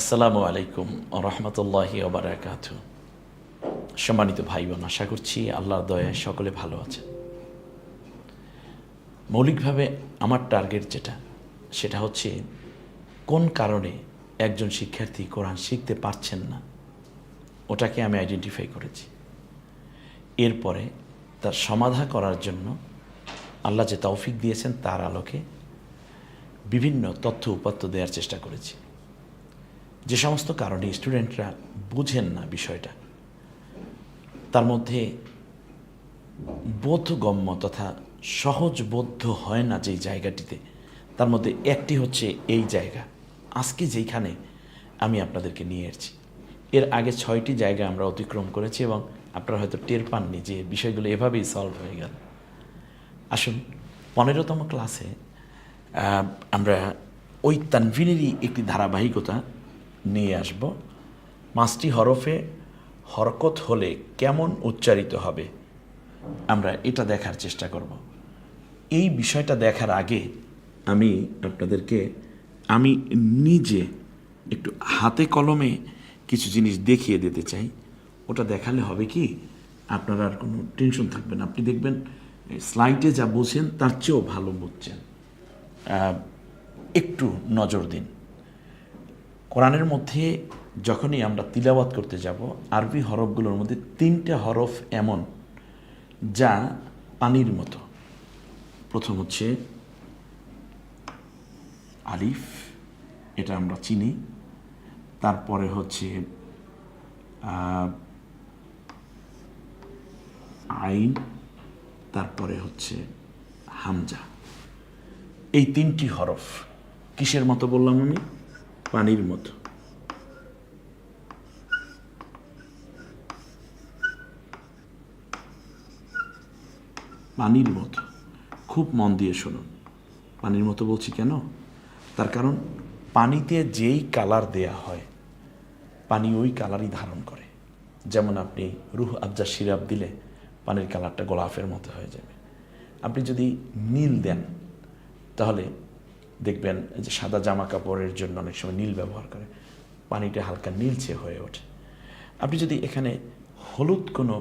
আসসালামু আলাইকুম রহমতুল্লাহি ওবরাকাত সম্মানিত ভাই বোন আশা করছি আল্লাহর দয়ায় সকলে ভালো আছেন। মৌলিকভাবে আমার টার্গেট যেটা, সেটা হচ্ছে কোন কারণে একজন শিক্ষার্থী কোরআন শিখতে পারছেন না, ওটাকে আমি আইডেন্টিফাই করেছি। এরপরে তার সমাধা করার জন্য আল্লাহ যে তৌফিক দিয়েছেন তার আলোকে বিভিন্ন তথ্য উপাত্ত দেওয়ার চেষ্টা করেছি। যে সমস্ত কারণে স্টুডেন্টরা বুঝেন না বিষয়টা, তার মধ্যে বোধগম্য তথা সহজবোধ্য হয় না যেই জায়গাটিতে। তার মধ্যে একটি হচ্ছে এই জায়গা। আজকে যেইখানে আমি আপনাদেরকে নিয়ে এসেছি। এর আগে ছয়টি জায়গা আমরা অতিক্রম করেছি এবং আপনারা হয়তো টের পাননি যে বিষয়গুলো এভাবেই সলভ হয়ে গেল। আসুন, পনেরোতম ক্লাসে আমরা ওই তানভিনেরই একটি ধারাবাহিকতা নিয়ে আসব। পাঁচটি হরফে হরকত হলে কেমন উচ্চারিত হবে? আমরা এটা দেখার চেষ্টা করব। এই বিষয়টা দেখার আগে আমি আপনাদেরকে, আমি নিজে একটু হাতে কলমে কিছু জিনিস দেখিয়ে দিতে চাই। ওটা দেখালে হবে কি? আপনার আর কোনো টেনশন থাকবে না। আপনি দেখবেন স্লাইডে যা বোঝেন তার চেয়েও ভালো বুঝছেন একটু নজর দিন। কোরআনের মধ্যে যখনই আমরা তিলাওয়াত করতে যাব, আরবি হরফগুলোর মধ্যে তিনটা হরফ এমন, যা পানির মতো। প্রথম হচ্ছে আলিফ, এটা আমরা চিনি। তারপরে হচ্ছে আইন, তারপরে হচ্ছে হামজা। এই তিনটি হরফ, কিসের মতো বললাম আমি? পানির মতো। পানির মতো। খুব মন দিয়ে শুনুন। পানির মতো বলছি কেন? তার কারণ পানিতে যেই কালার দেয়া হয়, পানি ওই কালারই ধারণ করে। যেমন আপনি রুহ আবজা সিরাপ দিলে পানির কালারটা গোলাপের মতো হয়ে যাবে। আপনি যদি নীল দেন, তাহলে দেখবেন যে সাদা জামা কাপড়ের জন্য অনেক সময় নীল ব্যবহার করে। পানিটা হালকা নীলচে হয়ে ওঠে। আপনি যদি এখানে হলুদ কোনো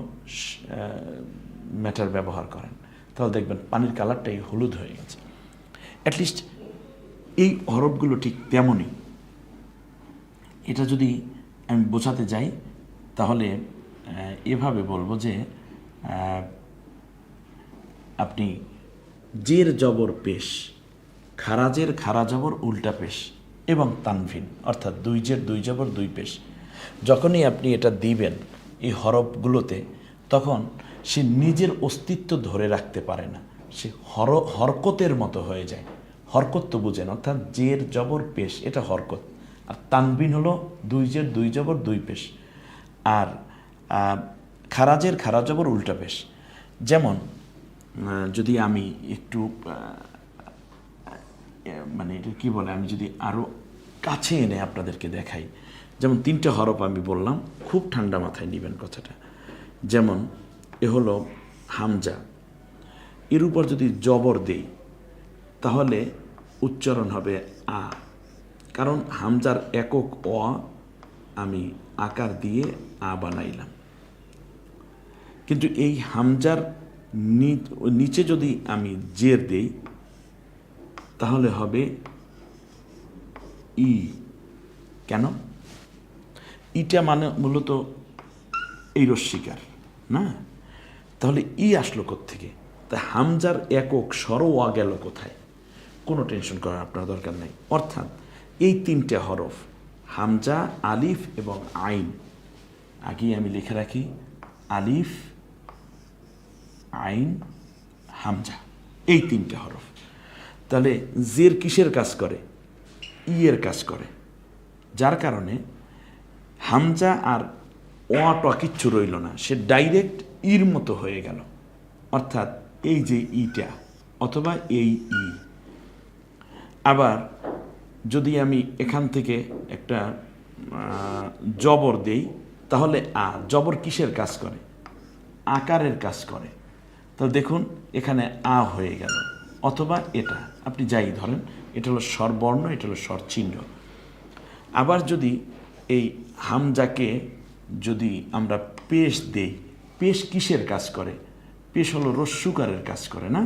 ম্যাটার ব্যবহার করেন, তাহলে দেখবেন পানির কালারটাই হলুদ হয়ে গেছে। অ্যাটলিস্ট এই হরফগুলো ঠিক তেমনই। এটা যদি আমি বোঝাতে যাই, তাহলে এভাবে বলব যে আপনি জের জবর পেশ খারাজের খারা জবর উল্টা পেশ এবং তানভিন, অর্থাৎ দুই জের দুই জবর দুই পেশ। যখনই আপনি এটা দিবেন এই হরফগুলোতে, তখন সে নিজের অস্তিত্ব ধরে রাখতে পারে না। সে হর, হরকতের মতো হয়ে যায়। হরকত তো বুঝেন, অর্থাৎ জের, জবর, পেশ, এটা হরকত। আর তানবিন হলো দুই জের দুই জবর দুই পেশ। আর খারাজের খারা জবর উল্টা পেশ। যেমন যদি আমি একটু মানে এটা কি বলে, আমি যদি আরও কাছে এনে আপনাদেরকে দেখাই। যেমন তিনটে হরফ আমি বললাম, খুব ঠান্ডা মাথায় নেবেন কথাটা। যেমন, এ হলো হামজা। এর উপর যদি জবর দেই, তাহলে উচ্চারণ হবে আ। কারণ হামজার একক অ আমি আকার দিয়ে আ বানাইলাম। কিন্তু এই হামজার নিচে যদি আমি জের দেই তাহলে হবে ই। কেন? ইটা মানে মূলত এই রস্বীকার না? তাহলে ই আসলো থেকে তা হামজার একক সরোয়া গেল কোথায়? কোনো টেনশন করার আপনার দরকার নেই। অর্থাৎ এই তিনটে হরফ, হামজা, আলিফ এবং আইন। আগেই আমি লিখে রাখি, আলিফ, আইন, হামজা। এই তিনটে হরফ। তাহলে জের কিসের কাজ করে? ই এর কাজ করে। যার কারণে হামজা আর ওয়াটা কিচ্ছু রইল না। সে ডাইরেক্ট ইর মতো হয়ে গেল। অর্থাৎ এই যে ইটা অথবা এই ই। আবার যদি আমি এখান থেকে একটা জবর দেই, তাহলে আ, জবর কিসের কাজ করে? আকারের কাজ করে। তাহলে দেখুন, এখানে আ হয়ে গেল। অথবা এটা। আপনি যাই ধরেন, এটা হলো স্বরবর্ণ, এটা হলো স্বর চিহ্ন আবার যদি এই হামজাকে যদি আমরা পেশ দেই, পেশ কিসের কাজ করে? পেশ হলো রস্যুকারের কাজ করে, না?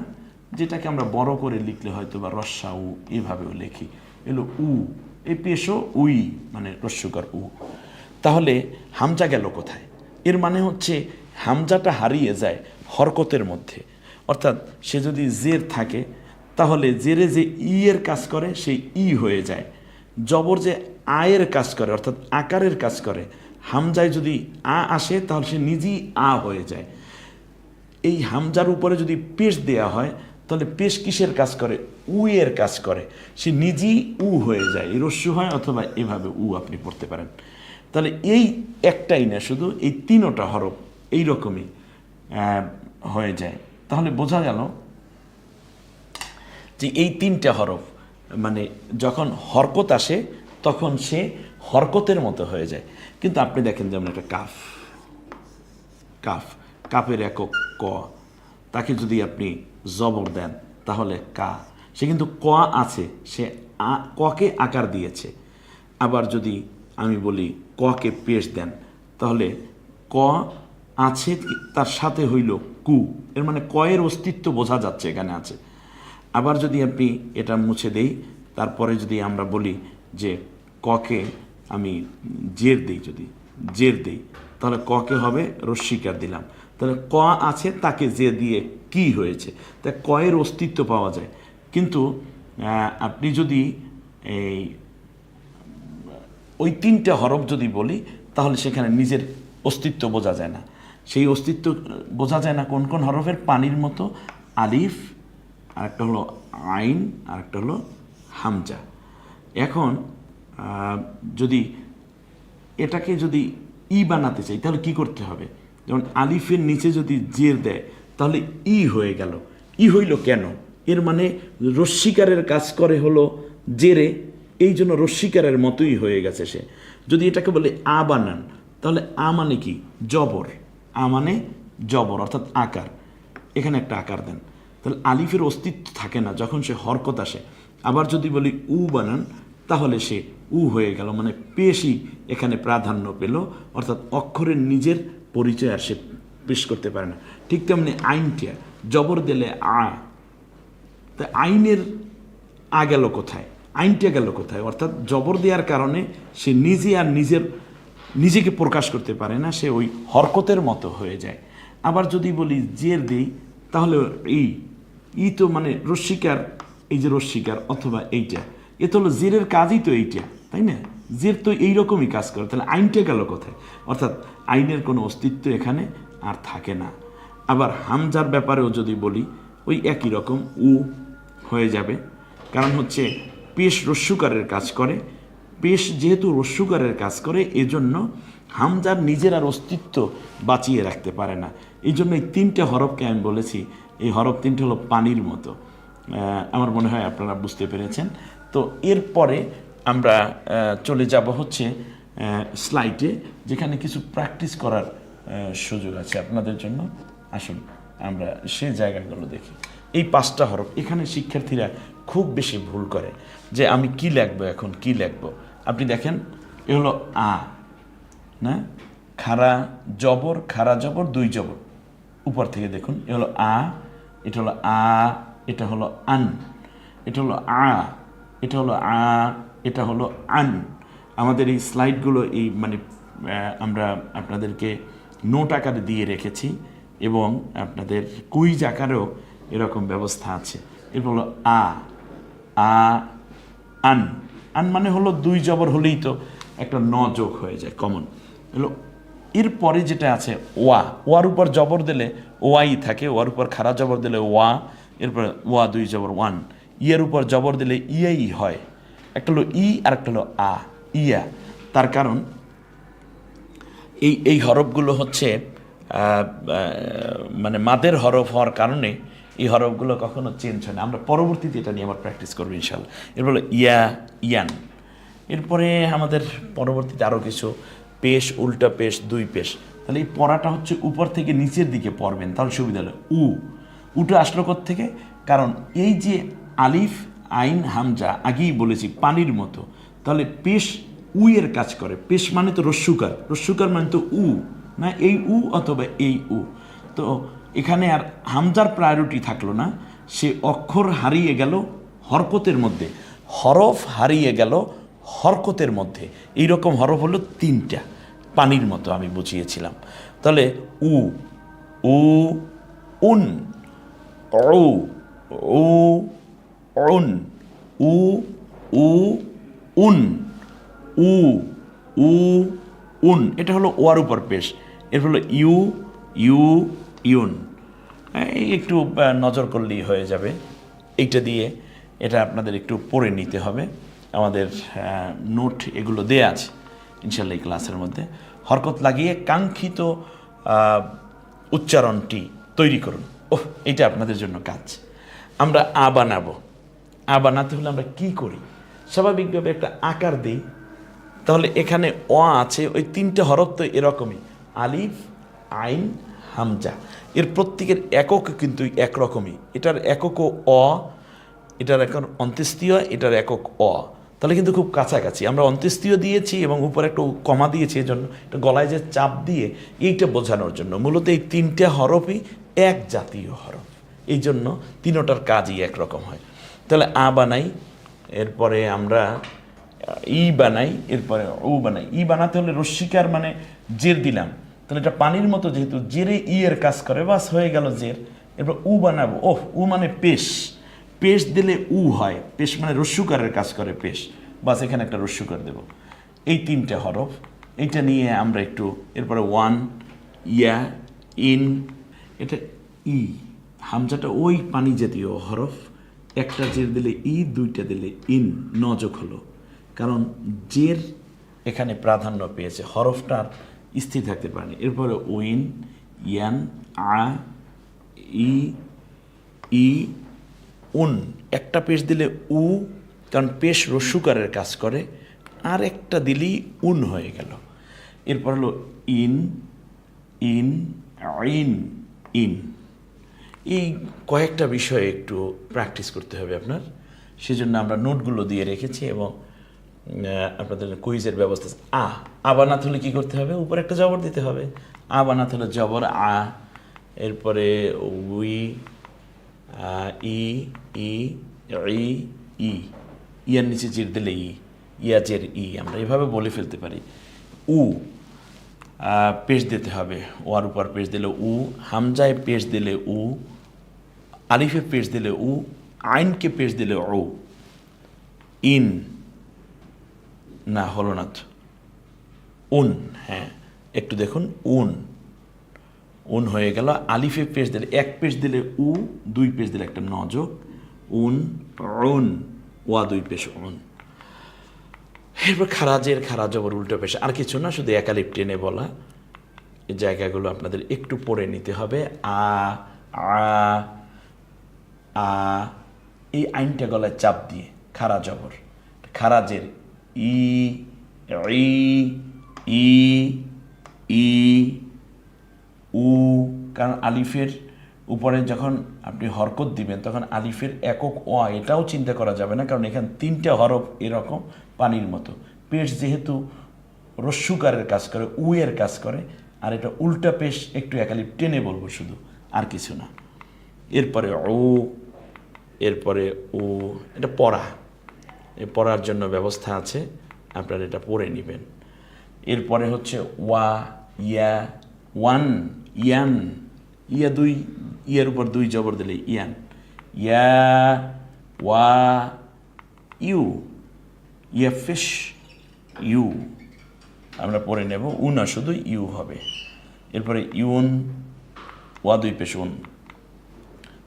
যেটাকে আমরা বড় করে লিখলে হয়তো বা রস্যা উ এভাবেও লিখি। এলো উ। এই পেশও উই মানে রস্যুকার উ। তাহলে হামজা গেল কোথায়? এর মানে হচ্ছে হামজাটা হারিয়ে যায় হরকতের মধ্যে। অর্থাৎ সে যদি জের থাকে, তাহলে জেরে যে ই এর কাজ করে, সেই ই হয়ে যায়। জবর যে আয়ের কাজ করে, অর্থাৎ আকারের কাজ করে, হামজায় যদি আ আসে, তাহলে সে নিজেই আ হয়ে যায়। এই হামজার উপরে যদি পেশ দেয়া হয়, তাহলে পেশ কিসের কাজ করে? উ এর কাজ করে। সে নিজেই উ হয়ে যায়। রস্যু হয় অথবা এভাবে উ আপনি পড়তে পারেন। তাহলে এই একটাই না, শুধু এই তিনোটা হরফ এই রকমই হয়ে যায়। তাহলে বোঝা গেল যে এই তিনটা হরফ মানে যখন হরকত আসে, তখন সে হরকতের মতো হয়ে যায়। কিন্তু আপনি দেখেন যেমন একটা কাফ কাফ কাপের একক ক, তাকে যদি আপনি জবর দেন, তাহলে কা। সে কিন্তু ক আছে, সে ককে আকার দিয়েছে। আবার যদি আমি বলি ককে পেশ দেন, তাহলে ক আছে, তার সাথে হইল কু, এর মানে কয়ের অস্তিত্ব বোঝা যাচ্ছে, এখানে আছে। আবার যদি আপনি এটা মুছে দেই, তারপরে যদি আমরা বলি যে ককে আমি জের দিই, যদি জের দিই, তাহলে ককে হবে রস্বীকার দিলাম। তাহলে ক আছে, তাকে যে দিয়ে কি হয়েছে? তা কয়ের অস্তিত্ব পাওয়া যায়। কিন্তু আপনি যদি এই ওই তিনটে হরফ যদি বলি, তাহলে সেখানে নিজের অস্তিত্ব বোঝা যায় না। সেই অস্তিত্ব বোঝা যায় না কোন কোন হরফের পানির মতো আলিফ, আরেকটা হলো আইন, আরেকটা হলো হামজা। এখন যদি এটাকে যদি ই বানাতে চাই, তাহলে কি করতে হবে? যেমন আলিফের নিচে যদি জের দেয়, তাহলে ই হয়ে গেল। ই হইল কেন? এর মানে রস্বীকারের কাজ করে হলো জেরে, এই জন্য রস্বীকারের মতোই হয়ে গেছে সে। যদি এটাকে বলে আ বানান, তাহলে আ মানে কি? জবর। আ মানে জবর, অর্থাৎ আকার। এখানে একটা আকার দেন। তাহলে আলিফের অস্তিত্ব থাকে না যখন সে হরকত আসে। আবার যদি বলি উ বানান, তাহলে সে উ হয়ে গেল মানে পেশই এখানে প্রাধান্য পেল, অর্থাৎ অক্ষরের নিজের পরিচয় আর সে পেশ করতে পারে না। ঠিক তেমনি আইনটা জবর দিলে আ। তা আইনের আ গেল কোথায়? আইনটা গেল কোথায়? অর্থাৎ জবর দেওয়ার কারণে সে নিজে আর নিজের নিজেকে প্রকাশ করতে পারে না, সে ওই হরকতের মতো হয়ে যায়। আবার যদি বলি জের দিই, তাহলে ই ই তো মানে রস্বীকার এই যে রস্বীকার অথবা এইটা, এ তো হলো জেরের কাজই তো এইটা, তাই না? জের তো এইরকমই কাজ করে, তাহলে আইনটা গেল কোথায়? অর্থাৎ আইনের কোনো অস্তিত্ব এখানে আর থাকে না। আবার হামজার ব্যাপারেও যদি বলি, ওই একই রকম উ হয়ে যাবে। কারণ হচ্ছে পেশ রস্যুকারের কাজ করে পেশ যেহেতু রস্যুকারের কাজ করে, এজন্য হামজার নিজের আর অস্তিত্ব বাঁচিয়ে রাখতে পারে না। এই জন্য এই তিনটে হরফকে আমি বলেছি। এই হরফ তিনটে হলো পানির মতো। আমার মনে হয় আপনারা বুঝতে পেরেছেন। তো এরপরে আমরা চলে যাব হচ্ছে স্লাইডে, যেখানে কিছু প্র্যাকটিস করার সুযোগ আছে আপনাদের জন্য। আসুন, আমরা সে জায়গাগুলো দেখি। এই পাঁচটা হরফ, এখানে শিক্ষার্থীরা খুব বেশি ভুল করে যে আমি কি লিখব এখন, কি লিখব। আপনি দেখেন, এ হলো আ, না? খাড়া জবর খাড়া জবর, দুই জবর। উপর থেকে দেখুন, এ হলো আ, এটা হলো আ, এটা হলো আন। এটা হলো আ, এটা হলো আ, এটা হলো আন। আমাদের এই স্লাইডগুলো এই মানে আমরা আপনাদেরকে নোট আকারে দিয়ে রেখেছি এবং আপনাদের কুইজ আকারেও এরকম ব্যবস্থা আছে। এরপর হলো আ আ, আন। আন মানে হলো দুই জবর হলেই তো একটা ন যোগ হয়ে যায় কমন হলো এরপরে যেটা আছে, ওয়া, ওয়ার উপর জবর দিলে ওয়াই থাকে, ওয়ার উপর খারা জবর দিলে ওয়া এরপরে ওয়া দুই জবর, ওয়ান। ইয়ের উপর জবর দিলে ইয়াই হয়। একটা হলো ই আর একটা হলো আ, ইয়া। তার কারণ, এই এই হরফগুলো হচ্ছে মানে মাদের হরফ হওয়ার কারণে এই হরফগুলো কখনো চেঞ্জ হয় না। আমরা পরবর্তীতে এটা নিয়ে আবার প্র্যাকটিস করব ইনশাল্লাহ এরপর ইয়া, ইয়ান। এরপরে আমাদের পরবর্তীতে আরও কিছু, পেশ, উল্টা পেশ, দুই পেশ। তাহলে এই পড়াটা হচ্ছে উপর থেকে নিচের দিকে পড়বেন, তাহলে সুবিধা হলো। উ, উটা আসলো থেকে কারণ এই যে আলিফ, আইন, হামজা, আগেই বলেছি, পানির মতো। তাহলে পেশ উ এর কাজ করে। পেশ মানে তো রস্যুকার রস্যুকার মানে তো উ, না এই উ অথবা এই উ। তো এখানে আর হামজার প্রায়োরিটি থাকল না। সে অক্ষর হারিয়ে গেল হরকতের মধ্যে। হরফ হারিয়ে গেল হরকতের মধ্যে। এই রকম হরফ হলো তিনটা। পানির মতো আমি বুঝিয়েছিলাম। তাহলে উ উ, উন। ও ও উন। উ উ, উন। উ উ, উন। এটা হলো ওয়ার উপর পেশ। এর হলো ইউ ইউ, ইউন। একটু নজর করলেই হয়ে যাবে। এইটা দিয়ে এটা আপনাদের একটু পড়ে নিতে হবে। আমাদের নোট এগুলো দেয়া আছে ইনশাল্লাহ এই ক্লাসের মধ্যে। হরকত লাগিয়ে কাঙ্ক্ষিত উচ্চারণটি তৈরি করুন। ওহ এটা আপনাদের জন্য কাজ। আমরা আ বানাবো। আ বানাতে হলে আমরা কি করি? স্বাভাবিকভাবে একটা আকার দিই। তাহলে এখানে অ আছে, ওই তিনটে হরফ তো এরকমই। আলিফ, আইন হামজা। এর প্রত্যেকের একক কিন্তু একরকমই। এটার একক অ, এটার এখন অন্ত্যেস্তীয় এটার একক অ। তাহলে কিন্তু খুব কাছাকাছি। আমরা অন্ত্যেস্তীয় দিয়েছি এবং উপরে একটু কমা দিয়েছি, এজন্য এটা গলায় যে চাপ দিয়ে এইটা বোঝানোর জন্য। মূলত এই তিনটে হরফই এক জাতীয় হরফ। এই জন্য তিনোটার কাজই একরকম হয়। তাহলে আ বানাই, এরপরে আমরা ই বানাই, এরপরে ও বানাই। ই বানাতে হলে রশ্মিকার মানে জের দিলাম। তাহলে এটা পানির মতো যেহেতু জেরে ই এর কাজ করে, বাস হয়ে গেল জের। এরপর উ বানাবো। ওহ উ মানে পেশ। পেশ দিলে উ হয়। পেশ মানে রস্যুকারের কাজ করে পেশ। বাস এখানে একটা রস্যুকার দেব। এই তিনটে হরফ। এইটা নিয়ে আমরা একটু এরপরে ওয়ান, ইয়া, ইন, এটা ই। হামজাটা ওই পানি জাতীয় হরফ। একটা জের দিলে ই, দুইটা দিলে ইন। নজক হলো। কারণ জের এখানে প্রাধান্য পেয়েছে। হরফটার স্থির থাকতে পারেনি। এরপরে ওইন ইয়ান, আ, ই ই, উন। একটা পেশ দিলে উ, কারণ পেশ রস্যুকারের কাজ করে। আর একটা দিলেই উন হয়ে গেল। এরপর হলো ইন ইন ইন ইন। এই কয়েকটা বিষয়ে একটু প্র্যাকটিস করতে হবে আপনার। সেজন্য আমরা নোটগুলো দিয়ে রেখেছি এবং আপনাদের কুইজের ব্যবস্থা আছে। আ আ বানাতে হলে কী করতে হবে? উপরে একটা জবর দিতে হবে। আ বানাতে হলে জবর আ, এরপরে উই ই ই ই ই, ইয়ার নিচে জির দিলে ই, ইয়া জের ই, আমরা এভাবে বলে ফেলতে পারি। উ পেশ দিতে হবে। ওয়ার উপর পেশ দিলে উ, হামজায় পেশ দিলে উ, আলিফে পেশ দিলে উ, আইনকে পেশ দিলে ও ইন না, হলো না তো। উন হ্যাঁ একটু দেখুন, উন। উন হয়ে গেল, আলিফে পেশ দিলে, এক পেশ দিলে উ, দুই পেশ দিলে একটা নজক। উন উন, ওয়া, দুই পেশ, উন। এরপর খারাজের খারাজ জবর উল্টো পেশ। আর কিছু না, শুধু একালিপ টেনে বলা। এই জায়গাগুলো আপনাদের একটু পড়ে নিতে হবে। আ আ আ, এই আইনটা গলায় চাপ দিয়ে খারা জবর খারাজের ই ই ই ই, উ, কারণ আলিফের উপরে যখন আপনি হরকত দিবেন, তখন আলিফের একক অ এটাও চিন্তা করা যাবে না, কারণ এখানে তিনটে হরফ এরকম পানির মতো। পেশ যেহেতু রস্যুকারের কাজ করে, উ এর কাজ করে, আর এটা উল্টা পেশ একটু একালিপ টেনে বলব শুধু, আর কিছু না। এরপরে ও এরপরে ও, এটা পড়া। পড়ার জন্য ব্যবস্থা আছে, আপনারা এটা পড়ে নেবেন। এরপরে হচ্ছে ওয়া, ইয়া, ওয়ান, ইয়ান। ইয়া দুই, ইয়ের উপর দুই জবর দিলে ইয়ান। ইয়া, ওয়া, ইউ। Yeah fish, you. আমরা পড়ে নেব উ না শুধু ইউ হবে। এরপরে ইউন, ওয়া দুই পেশ উন।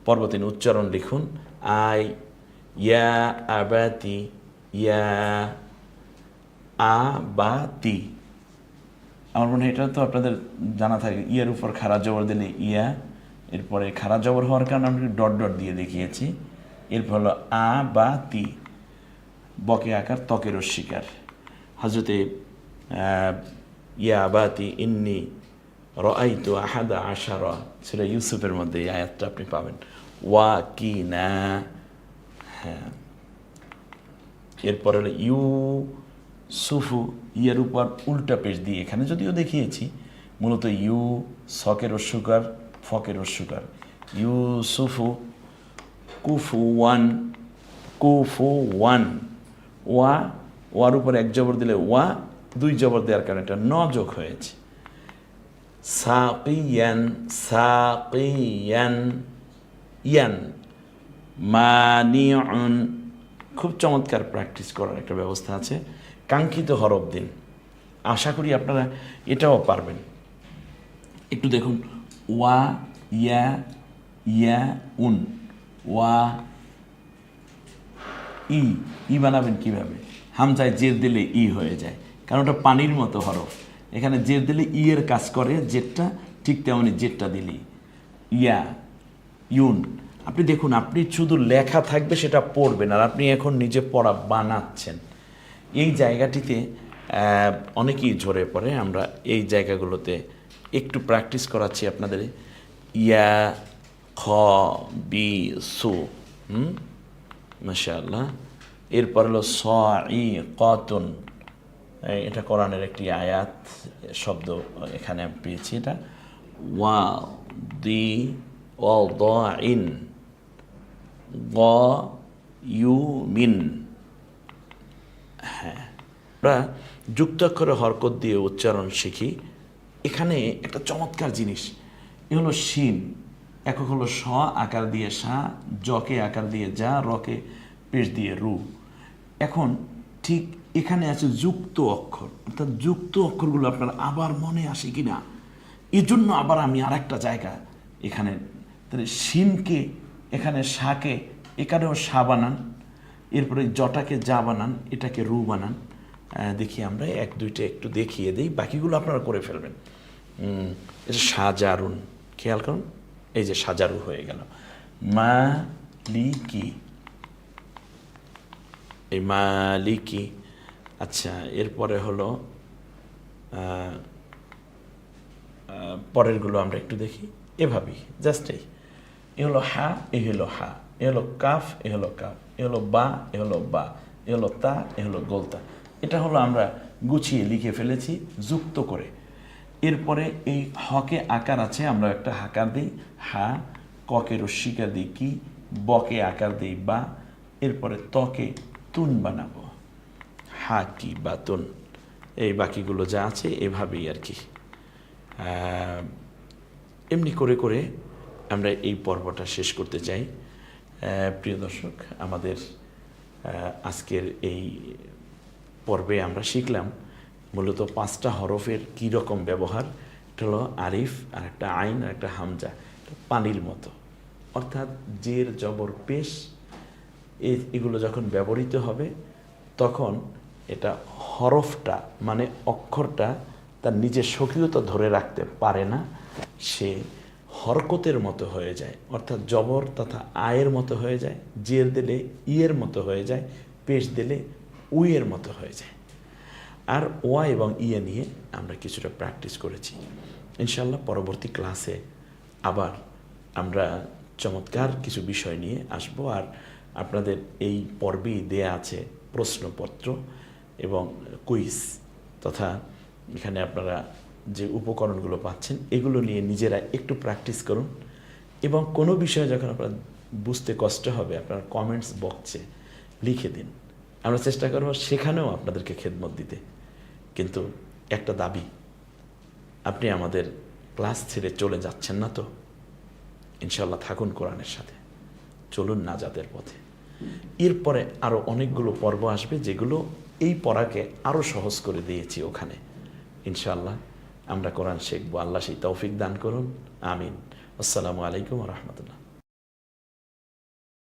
পর্বতিন উচ্চারণ লিখুন, আই, ইয়া, আবাতি ইয়া আবাতি আমার মনে হয় এটা তো আপনাদের জানা থাকে। ইয়ার উপর খারা জবর দিলে ইয়া, এরপরে খারা জবর হওয়ার কারণে আমরা ডট ডট দিয়ে দেখিয়েছি। এরপর হলো আ বা তি, বকে আকার, ত্বকের অস্বীকার। হজরতে ইয়া বাতি ইন্নি রআই তো আহাদা আশার। সেটা ইউসুফের মধ্যে এই আয়াতটা আপনি পাবেন। ওয়া কি না হ্যাঁ। এরপরে হলো ইউ, সুফু, ইয়ের উপর উল্টা পেশ দিয়ে এখানে যদিও দেখিয়েছি, মূলত ইউ, সকের অস্বীকার ফকের অস্বীকার ইউ, সুফু, কুফু, ওয়ান কুফু, ওয়ান। ওয়া, ওয়ার উপর এক জবর দিলে ওয়া, দুই জবর দেওয়ার কারণে এটা ন যোগ হয়েছে। সাকিয়ান সাকিয়ান, ইয়ান। মানিউন খুব চমৎকার প্র্যাকটিস করার একটা ব্যবস্থা আছে। কাঙ্ক্ষিত হরফ দিন। আশা করি আপনারা এটাও পারবেন। একটু দেখুন। ওয়া, ইয়া ইয়া, উন। ওয়া, ই। ই বানাবেন কীভাবে? হামজায় জের দিলে ই হয়ে যায়। কারণ ওটা পানির মতো হরফ। এখানে জের দিলে ই এর কাজ করে, জেরটা ঠিক তেমনি জেরটা দিলি ইয়া, ইউন। আপনি দেখুন, আপনি শুধু লেখা থাকবে, সেটা পড়বেন, আর আপনি এখন নিজে পড়া বানাচ্ছেন। এই জায়গাটিতে অনেকেই ঝরে পড়ে। আমরা এই জায়গাগুলোতে একটু প্র্যাকটিস করাচ্ছি আপনাদের। ইয়া, খ, বি, সু, হুম? এরপর হলো স, ই, কতুন। এটা কোরআনের একটি আয়াত, শব্দ এখানে পেয়েছি এটা। ওয়া, দি ওয়াল দ, ইন। গ ইউ মিন হ্যাঁ। আমরা যুক্তাক্ষরে হরকত দিয়ে উচ্চারণ শিখি। এখানে একটা চমৎকার জিনিস। এ হলো শিন। একক হলো স আকার দিয়ে সা, জকে আকার দিয়ে যা রকে পেশ দিয়ে রু। এখন ঠিক এখানে আছে যুক্ত অক্ষর। অর্থাৎ যুক্ত অক্ষরগুলো আপনার আবার মনে আসে কি না এই জন্য আবার আমি আরেকটা জায়গা এখানে। তাহলে শিনকে এখানে শাকে এখানেও সা বানান, এরপরে জটাকে যা বানান, এটাকে রু বানান। দেখি আমরা এক, দুইটা একটু দেখিয়ে দিই, বাকিগুলো আপনারা করে ফেলবেন। এটা সাজারুন, খেয়াল করুন, এই যে সাজারু হয়ে গেল। মা লি কি? এই মালিকি আচ্ছা এরপরে হলো পরেরগুলো আমরা একটু দেখি। এভাবেই, জাস্ট এই। এ হলো হা এ হলো হা এ হলো কাফ এ হলো কাফ এ হলো বা এ হলো বা এ হলো তা এ হলো গোলতা এটা হলো আমরা গুছিয়ে লিখে ফেলেছি, যুক্ত করে। এরপরে এই হকে আকার আছে, আমরা একটা হাকার দিই। হা, ককে রস্মিকার দিই কি, বকে আকার দিই বা। এরপরে তকে তুন বানাবো। হা কি বা তুন। এই বাকিগুলো যা আছে, এভাবেই আর কি। এমনি করে করে আমরা এই পর্বটা শেষ করতে চাই। প্রিয় দর্শক, আমাদের আজকের এই পর্বে আমরা শিখলাম মূলত পাঁচটা হরফের কী রকম ব্যবহার। এটা হলো আরিফ আর একটা আইন আর একটা হামজা পানির মতো। অর্থাৎ জের, জবর, পেশ এগুলো যখন ব্যবহৃত হবে, তখন এটা হরফটা মানে অক্ষরটা তার নিজের সক্রিয়তা ধরে রাখতে পারে না। সে হরকতের মতো হয়ে যায়। অর্থাৎ জবর তথা আয়ের মতো হয়ে যায়, জের দিলে ইয়ের মতো হয়ে যায়, পেশ দিলে উইয়ের মতো হয়ে যায়। আর ওয়া এবং ইয়ে নিয়ে আমরা কিছুটা প্র্যাকটিস করেছি। ইনশাল্লাহ পরবর্তী ক্লাসে আবার আমরা চমৎকার কিছু বিষয় নিয়ে আসব। আর আপনাদের এই পর্বেই দেয়া আছে প্রশ্নপত্র এবং কুইজ তথা এখানে আপনারা যে উপকরণগুলো পাচ্ছেন, এগুলো নিয়ে নিজেরা একটু প্র্যাকটিস করুন। এবং কোনো বিষয়ে যখন আপনার বুঝতে কষ্ট হবে, আপনার কমেন্টস বক্সে লিখে দিন। আমরা চেষ্টা করব সেখানেও আপনাদেরকে খেদমত দিতে। কিন্তু একটা দাবি, আপনি আমাদের ক্লাস ছেড়ে চলে যাচ্ছেন না তো? ইনশাল্লাহ থাকুন কোরআনের সাথে। চলুন নাজাদের পথে। এরপরে আরও অনেকগুলো পর্ব আসবে, যেগুলো এই পড়াকে আরও সহজ করে দিয়েছি ওখানে। ইনশাল্লাহ আমরা কোরআন শিখব। আল্লাহ সেই তৌফিক দান করুন। আমিন। আসসালামু আলাইকুম রহমতুল্লাহ।